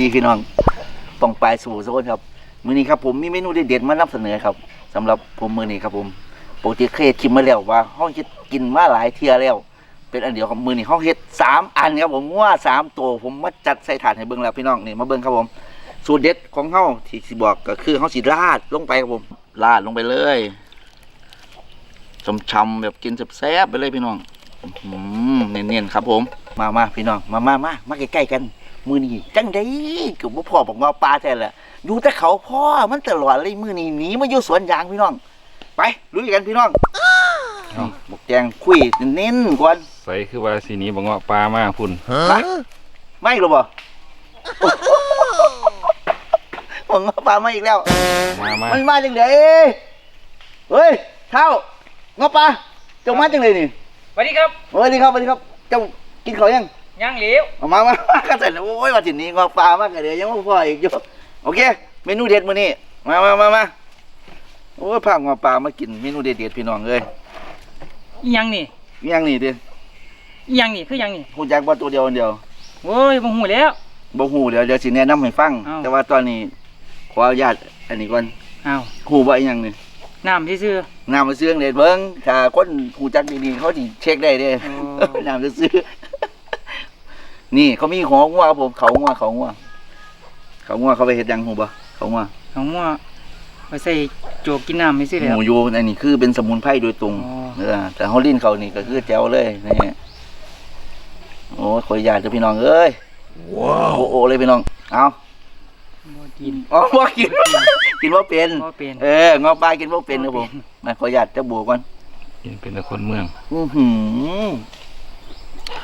ดีพี่น้องปองปลายสู่โซนครับมื้อนี้ครับผมมีเมนูเด็ดๆมานำเสนอครับสำหรับผมมื้อนี้ครับผมปกติเคยชิมมาแล้วว่าห้องเฮ็ดกินมาหลายเที่ยแล้ว เป็นอันเดียวครับมื้อนี้ห้องเฮ็ดสามอันครับผมว่าสามตัวผมมาจัดใส่ถาดให้เบิ่งแล้วพี่น้องนี่มาเบิ่งครับผมสูตรเด็ดของเฮาที่สิบอกก็คือเฮาสิราดลงไปครับผมราดลงไปเลยช่ำๆแบบกินแซ่บๆไปเลยพี่น้องอืมเนียนๆครับผม มามาพี่น้อง มามามามาใกล้ๆกัน มือนี้จังได้กับพ่อบอกว่าปลาแท้แหละอยู่แต่เขาพ่อมันตลอดเลยมือนี้หนีมาอยู่สวนยางพี่น้อง ไปลุยกันพี่น้องนี่บอกแจงคุยเน้นๆก่อนใส่คือว่าสีนี้บอกว่าปลามาพุ่นมาไม่หรอบ่ผมว่าปลามาอีกแล้ว มามามันมาจังเลยเฮ้ยเท่างอปลาเจ้ามาจังเลยนี่สวัสดีครับสวัสดีครับสวัสดีครับ เจ้ากินเขาวยัง ย่างเหลวเอามามามาก็เสร็จแล้วโอ้ยมาถึงนี้งอปลามากเลยยังไม่พออีกอยู่โอเค เมนูเด็ดมื้อนี้มามามามาโอ้ยพางอปลามากินเมนูเด็ดเด็ดๆพี่น้องเลยอิหยังนี่มีอย่างนี้ดิอิหยังนี่คืออิหยังนี่พูดจักว่าตัวเดียวอันเดียวโอ้ยบ่ฮู้แล้ว บ่ฮู้เดี๋ยวเดี๋ยวสิแนะนำให้ฟัง อ้าว แต่ว่าตอนนี้ขออนุญาตอันนี้ก่อนอ้าวฮู้ว่าอีหยังนี่น้ำซื่อ น้ำมาซื้อเด็ดเบิ่งถ้าคนฮู้จักดีๆเขาสิเช็คได้เด้อ๋อน้ำจะซื้อ นี่เขามีของงัวครับผมเขางัวเขางัวเขางัวเขาไปเฮ็ดหยังฮู้บ่เขางัวๆเอามั่วไปใส่โจกกินน้ำซื่อหแล้วมูยูอันนี้คือเป็นสมุนไพรโดยตรงอ๋อเออแต่เฮาลิ้นเขานี่ก็คือแจ๋วเลยนี่โอ้ยขออนุญาตเจ้าพี่น้องเอ้ยว้าวโอ้โอ้เลยพี่น้องเอาบ่กินอ๋อบ่กินกินบ่เป็นบ่เป็นเอองอปลากินบ่เป็นครับผมมาขออนุญาตเจ้าบัวก่อนกินเป็นแต่คนเมือง อื้อหือ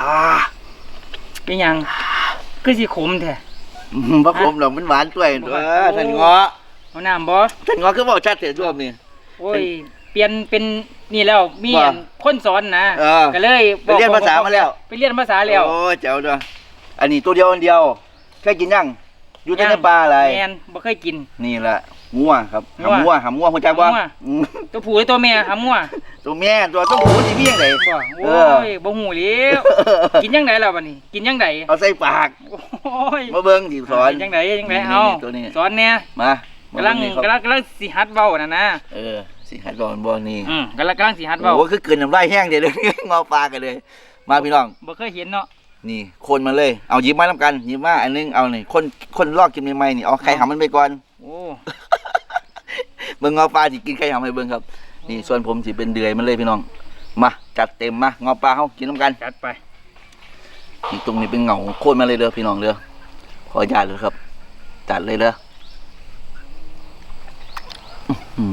อ่า เป็นหยังคือสิขมแท้อื้อหือพระผมดอกมันหวานด้วยเออท่านเงาะเอาน้ำบ่ท่านเงาะคือบอกชัดเสียรวมนี่ โอ้ย เปลี่ยนเป็นนี่แล้วมีว่าอันคนสอนนะเออก็เลยไปเรียนภาษามาแล้ว ไปเรียนภาษาแล้วโอ้ยเจ๋วด้วยอันนี้ตัวเดียวอันเดียวเคยกินยังอยู่แต่ในปลาอะไร แม่นบ่เคยกิน นี่แหละงัวครับงัวหำงัวหำงัวหัวใจบ่หำงัว อืมตัวผู้หรือตัวแม่หำมั่ว ตัวแม่ตัวต้องหูที่มีอย่างไรบ่เอโอ้อยบ่ฮู้แล้วกินยังไงล่ะบัดนี้ กินยังไงเอาใส่ปาก โอ้ยมาเบิ่งสิสอนจังไดจังไดนี่เอานี่ตัวนี้ สอนแหน่มามากำลังเบิ่นี่ครับกำลังกำลังสิหัดเว้าน่ะนะเออสิหัดบอลบอลนี่อืมกำลังกำลังสิหัดเว้าโอ้คือเกินน้ำลายแห้งเดี๋ยวเลยงอปลากันเลย มาพี่น้อง บ่เคยเห็นเนาะ นี่คนมาเลย เอาหยิบมาทำกันหยิบมาอันนึงเอานี่คนคนลอกกินใหม่ๆนี่เอาไข่หำมันไปก่อน โอ้เบิ่งงอปลาสิกินไข่หำให้เบิ่งครับ นี่ส่วนผมสิเป็นเดือยมันเลยพี่น้อง มาจัดเต็มมางอปลาเฮากินน้ำกันจัดไปนี่ตรงนี้เป็นเหงาโค่นมาเลยเด้อพี่น้องเด้อขออนุญาตเลยครับ จัดเลยเด้ออื้อหื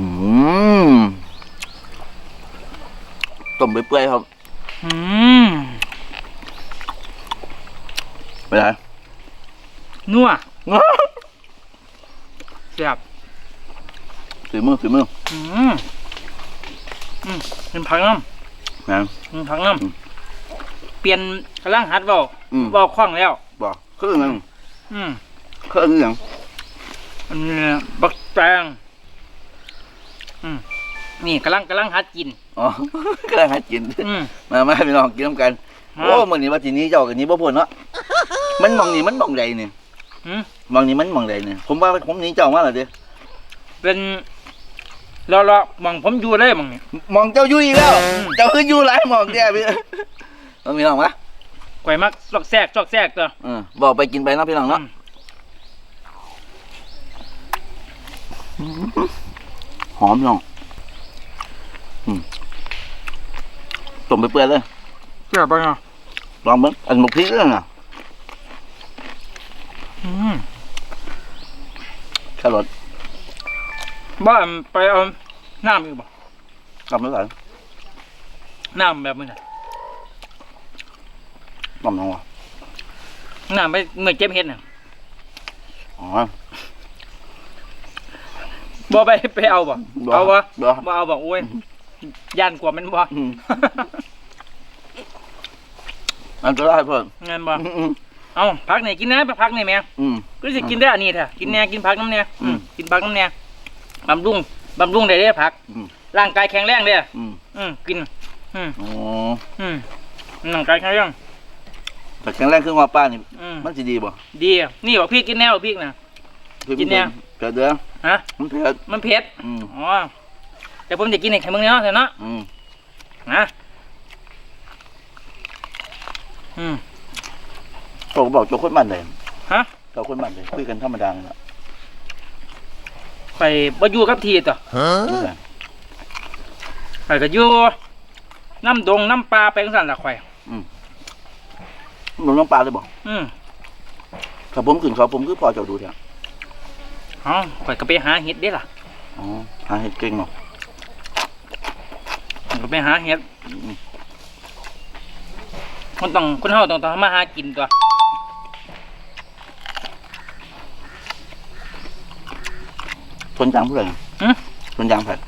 อต้มไปเปื่อยๆครับอืมไปไหนนัวแซ่บถือมือถือมือ อืมอืมเป็นผักน้นะำเป็นผักน้อืมำเปลี่ยนกำลังหัดเว้าอืมเว้าคล่องแล้ว บอกเครื่องนึงอืมเครื่องนึงอันนี้บักแตงอืมนี่กำลังกำลังหัดกิน อ๋อเครื่องหากิน อืม มามาพี่น้องกินน้ำกัน มา โอ้มื้อนี้ว่าทีนี้เจ้ากันนี้บ่พ้นเนาะมันมองนี่มันมองใดนี่อืมมองนี่มันมองใดนี่ผมว่าผมหนีเจ้ามาแล้วเด้อเป็น รอรอๆมองผมอยู่เลยมองนี่มองเจ้าอยู่อีกแล้วอืมเจ้าคืออยู่หลายมองแท้พี่น้องพี่น้องมาก่อยมักซอกแซกซอกแซกตัวเออบอกไปกินไปเนาะพี่น้องเนาะอืมหอมพี่น้องอืมต้มไปเปื่อยเลยเกี่ยวไปเนาะลองเบิ่งอันหมกพริกเรื่องอะอืมแครอท บ้านไปเอาน้ำอีกบ่กลับมาก่อนน้ำแบบนี้น่ะกลับมาว่ะน้ำไปเหมือนเก็บเห็ดน่ะอ๋อบ่ไปไปเอาบ่บ่เอาบ่บ่บ่เอาบ่โอ้ยย่านกว่ามันบ่อืมอันตรายเพิ่นงั้นบ่อืมอืมเอาพักไหนกินนะไปพักไหนแม่อืมก็สิกินได้อันนี้แท้กินแหน่กินผักน้ำแหน่อืมกินผักน้ำแหน่ บำรุงบำรุงได้เด้อผัก อืม ร่างกายแข็งแรงเด้ออืมอืมกิน อืมอ๋ออืมร่างกายแข็งแรงแต่แข็งแรงขึ้นว่าป้านี่ อืมมันสิดีบ่ดีอะนี่บอกพี่กินแนวพี่นะกินแน่เกิดเด้อฮะ มันเผ็ดมันเผ็ดอืมอ๋อแต่ผมจะกินไอ้ไข่มึงเนาะเถอะเนาะอืมนะอืมโตก็บอกเจ้าคนบ้านใดฮะ เจ้าคนบ้านใดคุยกันธรรมดาน่ะ ข่อยบ่อยู่กับทีต่อนี่แหละข่อยก็อยู่น้ำดงน้ำปลาไปจังซั่นล่ะข่อยหนูน้ำปลาเลยบอกอืมถ้าผมขึ้นเขาผมคือพอเจ้าดูเถอะเอ๋อข่อยก็ไปหาเห็ดเด้ล่ะอ๋อหาเห็ดเก่งเนาะข่อยก็ไปหาเห็ดคนต้องคนเฮาต้องต้องทำมาหากินตัว ทนยางผู้ใดหึ ทนยางแผด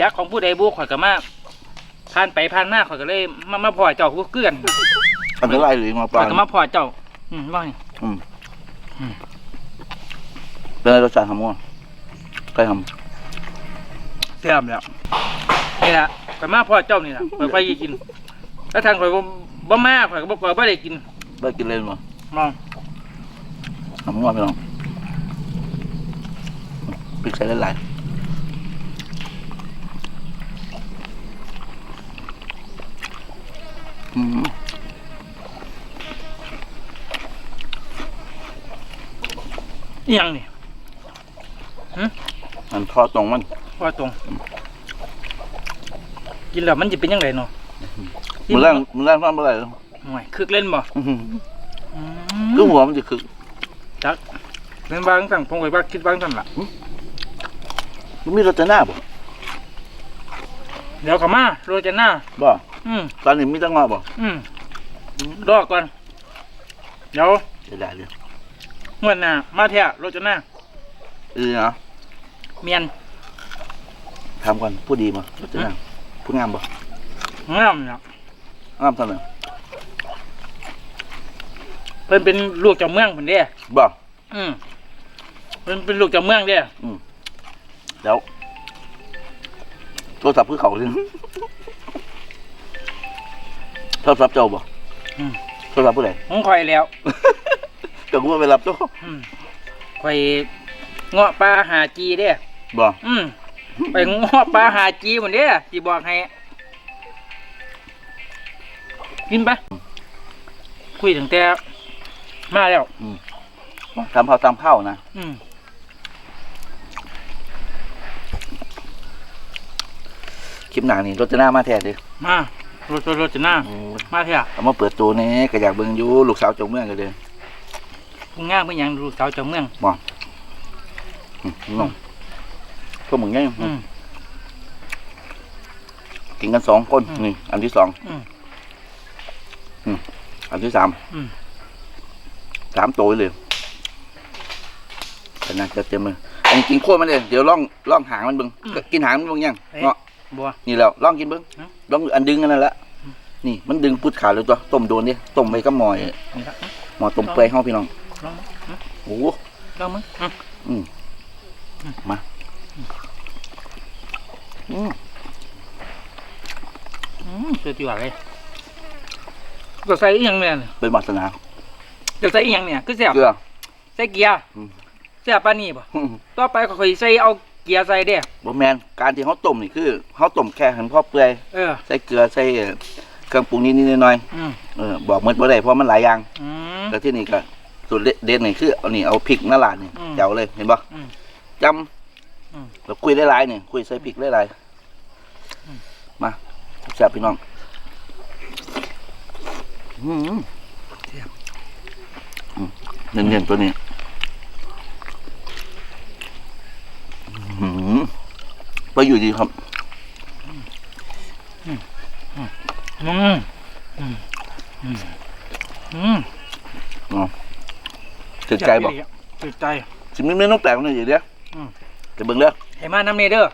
จักของผู้ใดบุข่อยก็มาผ่านไปผ่านมาข่อยก็เลยมามาพอเจ้าผู้เกลื่อนอันตรายหรือมาปข่ลาอยก็มาพอเจ้า อืมว่าไงเป็นอะไรรสชาติทำมั่วใครทเสื่อมแล้วนี่ล่ะข่อยมาพอเจ้านี่ล่ะข่อยไปกิน แล้วทางข่อยบ่บ่มาข่อยก็บ่ข่อยบ่ได้กินำได้กินเลยมั้งมองทำมั่วไปลอง พริกใส่หลายๆอืมอีหยังนี่อันทอดตรงมัน ว่าตรง กินแล้วมันจะเป็นยังไงเนาะมือแรงมือแรงทอดเมื่อไหร่ห่วยคึกเล่นบ่อื้อหืออืคือมหัวมันจะคือเล่นบางสั่งผมก็ว่าคิดบางสั่นล่ะ มันมีรสชาติบ่เดี๋ยวก็มาโรจน่าบ่อืมตอนนี้มีแตั้งงอบ่อืมรอก่อน เดี๋ยวเสียดายเลยงวดหน้ามาเถอะโรจน่าเออเนาะเมียนทำก่อนผู้ดีมารสชาติผู้งามบ่งามเนาะงามเท่านั้นเพิ่นเป็นลูกเจ้าเมืองเพิ่นเด้บ่อืมเพิ่นเป็นลูกเจ้าเมืองเด้ แล้วโทรศัพท์คือเขาเลยโทรศัพท์เจ้าบ่อืม โทรศัพท์ผู้ใดของข่อยแล้วก็กูว่าไปรับเจ้าอืมข่อยเงาะปลาหาจีเด้บ่อืมไปเงาะปลาหาจีหมดเด้สิบอกให้กินไปคุยถึงแต่มาแล้ว ทำเผาตามเผานะ อืม คลิปหน้านี่รถจะหน้ามาแท้เด้อมารถรถรถจะหน้าโอ้ยมาเถอะเอามาเปิดตัวแหนี่ก็อยากเบิ่งอยู่ลูกสาวเจงเมืองก็เด้อผู้ง่ายเมื่อยังดูสาวเจ้าเมืองอืมน้องพวกมึงไงอืม กินกันสองคนอืมนี่อันที่สองอืมอืมอันที่สามอืม สามตัวเลยขนาดจะเต็มเลยอันนี้กินโคตรมันเลยเดี๋ยวล่องล่องหางมันเบิ่งกินหางมันเบิ่งยังเอ๊ะเนาะ บัว นี่แล้วล่องกินเบิ่งฮะล่องอันดึงอันนั่นแหละอืมนี่มันดึงพุดขาดเลยตัวต้มโดนดิต้มไปกับหมอยนี่ละหมอต้มเปื่อยเฮาพี่น้องลองมั้งโอ้โหลองมั้งอืมอืมมาอืมอืมเสือจีว่าเลยจะใส่อีหยังเนี่ยเป็นวาสนาจะใส่อีหยังเนี่ยคือเสียบเกลือใส่เกียร์อืมเสียบปานนี้ป่ะต่อไปก็ค่อยใส่เอา เกียร์ใส่เด้บ่แมนการที่เขาต้มนี่คือเขาต้มแค่หันพอเปื่อยเออ ใส่เกลือใส่เครื่องปรุงนิดๆหน่อยอืมๆเออบอกหมดบ่ได้เพราะมันหลายอย่างอืม แต่ที่นี่ก็สูตรเด็ดนี่คือเอานี่เอาพริกหน้าลาดนี่อืมเจ๋วเลยเห็นปะอืมจอืมำแล้วคุยได้หลายๆนี่คุยใส่พริกได้หลายมาแซ่บพี่น้องอืมอืมเน้นๆตัวนี้อืม ไปอยู่ดีครับอืมอืมอืมอืมถึกใจบอกถึกใจสิมีเมนูแปลกหน่อยอยู่เดียวอืมจะเบิ่งเด้อให้มาน้ำเนเด้อ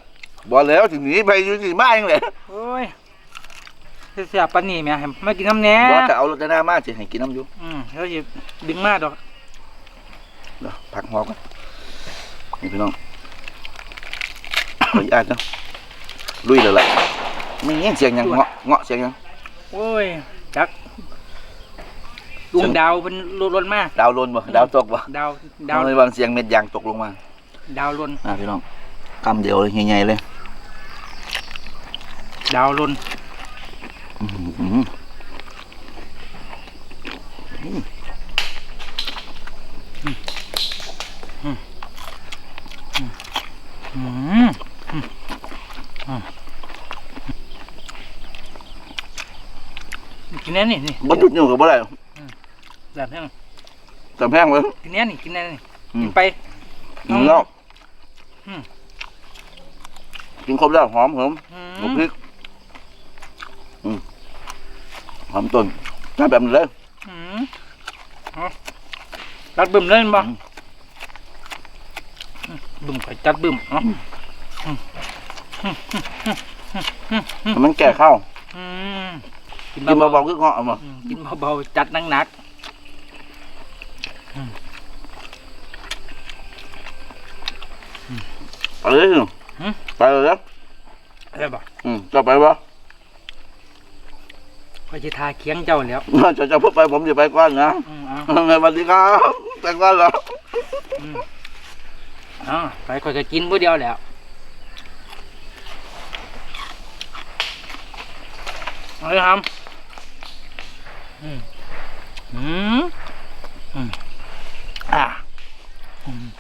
บอกแล้วถึงนี้ไปอยู่สิมาเองเลยโอ้ยเสียบปานนี้แม่ให้มากินน้ำแหน่บอกจะเอารถหน้ามาสิให้กินน้ำอยู่อืมแล้วสิดึงมาดอกเดี๋ยวพักหอก่อนนี่พี่น้อง ขออนุญาตนะลุยเลยล่ะไม่เงี้ยเสียงยังเงาะเงาะเสียงยังโอ้ยจักดวงดาวเป็นล้นๆมาก ดาวลนบ่ดาวตกบ่ดาวดาดาววในบางเสียงเม็ดยางตกลงมา ดาวล้นอ่าพี่น้องคำเดียวเลยใหญ่ๆเลย ดาวล้นอื้อหือ อืมอืมอืมกิ นแน่นี่นี่บ่จุดอยู่กับบ่ได้แบบนี้แต่แพงเลยกินแน่นี่กินแน่นี่อืมกินไปกินแล้วอืม กินครบแล้วหอมหอมอืหมูมพริกอืมหอมต้นถ้าแบบนี้เลยอืมเอาจัดบึ้มเลยแม่นบ่อืมอืมบึ้มข่อยจัดบึ้มเนาะมันแก่ข้าวอืม กินกินเบาเบาๆคือเหาะเอามาๆอืมกินเบาๆจัดหนักไปเลยสิไปเลยนะๆอะไรบ่อืมจะไปวะข่อยสิทาเคียงเจ้าแล้วจะจะพูดไปผมจะไปก่อนนะอืมเอาไงสวัสดีครับไปก่อนแล้วอ๋อไปข่อยก็กินผู้เดียวแหล้วเอาเลยครับ อืมอืมอืมอ่าอืมอืม